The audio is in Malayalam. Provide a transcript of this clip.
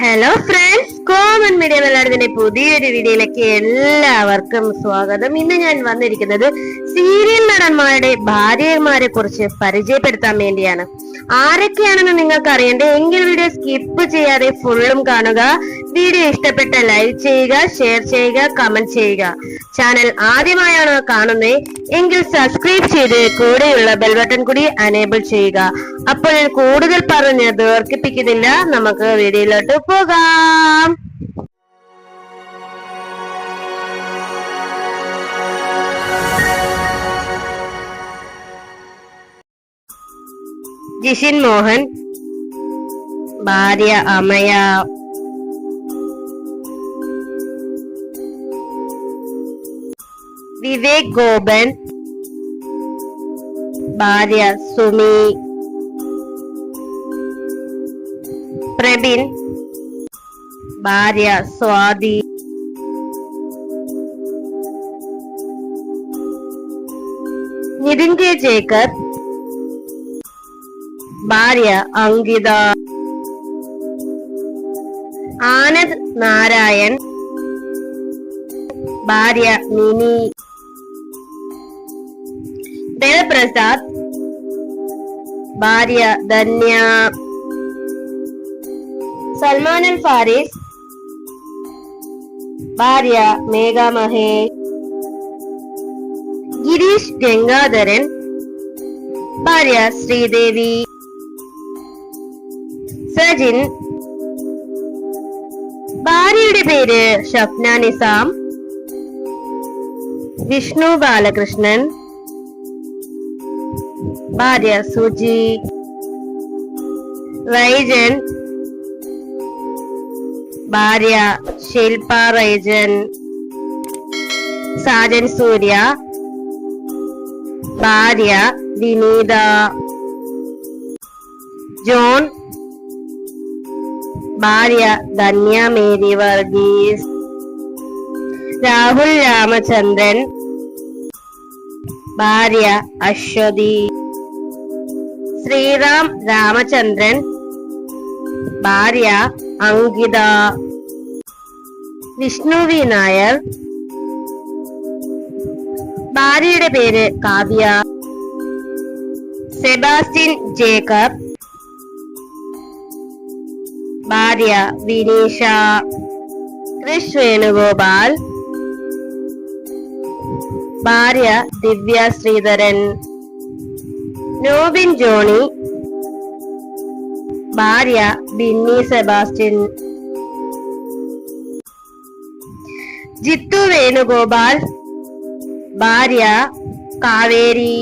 ഹലോ ഫ്രണ്ട്സ് കോമൺ മീഡിയ മലയാളത്തിന്റെ പുതിയൊരു വീഡിയോയിലേക്ക് എല്ലാവർക്കും സ്വാഗതം. ഇന്ന് ഞാൻ വന്നിരിക്കുന്നത് സീരിയൽ നടന്മാരുടെ ഭാര്യമാരെ കുറിച്ച് പരിചയപ്പെടുത്താൻ വേണ്ടിയാണ്. ആരൊക്കെയാണെന്ന് നിങ്ങൾക്ക് അറിയണ്ടേ എങ്കിൽ വീഡിയോ സ്കിപ്പ് ചെയ്യാതെ ഫുള്ളും കാണുക. വീഡിയോ ഇഷ്ടപ്പെട്ട ലൈക്ക് ചെയ്യുക ഷെയർ ചെയ്യുക കമന്റ് ചെയ്യുക. ചാനൽ ആദ്യമായാണ് കാണുന്നത് എങ്കിൽ സബ്സ്ക്രൈബ് ചെയ്ത് കൂടെയുള്ള ബെൽബട്ടൺ കൂടി അനേബിൾ ചെയ്യുക. അപ്പോൾ ഞാൻ കൂടുതൽ പറഞ്ഞ് ദീർഘിപ്പിക്കുന്നില്ല. നമുക്ക് വീഡിയോയിലോട്ട് പോകാം. ജിഷിൻ മോഹൻ ഭാര്യ അമയ വിവേക് ഗോപൻ ഭാര്യ സുമി പ്രബിൻ ഭാര്യ സ്വാതി നിതിൻ കെ ജേക്കർ ഭാര്യ അങ്കിത ആനന്ദ് നാരായൺ ഭാര്യ മിനി ദേവപ്രസാദ് ഭാര്യ ധന്യ സൽമാൻ അൽ ഫാരിസ് ഭാര്യ മേഘ മഹേഷ് ഗിരീഷ് ഗംഗാധരൻ ഭാര്യ ശ്രീദേവി സജിൻ ഭാര്യയുടെ പേര് ഷഫ്ന നിസാം. വിഷ്ണു ബാലകൃഷ്ണൻ. ഭാര്യ സുജി. റൈജൻ. ഭാര്യ ശില്പ റൈജൻ. സാജൻ സൂര്യ. ഭാര്യ വിനീത. ജോൺ ഭാര്യ ധന്യ മേരി വർഗീസ്. രാഹുൽ രാമചന്ദ്രൻ. ഭാര്യ അശ്വതി. ശ്രീറാം രാമചന്ദ്രൻ. ഭാര്യ അങ്കിത. വിഷ്ണു വി നായർ. ഭാര്യയുടെ പേര് കാവ്യ. Sebastian Jacob. ഭാര്യ വിനീഷ. കൃഷ് വേണുഗോപാൽ. ഭാര്യ ദിവ്യ ശ്രീധരൻ. നോബിൻ ജോണി. ഭാര്യ ബിന്നി സെബാസ്റ്റ്യൻ. ജിത്തു വേണുഗോപാൽ. ഭാര്യ കാവേരി.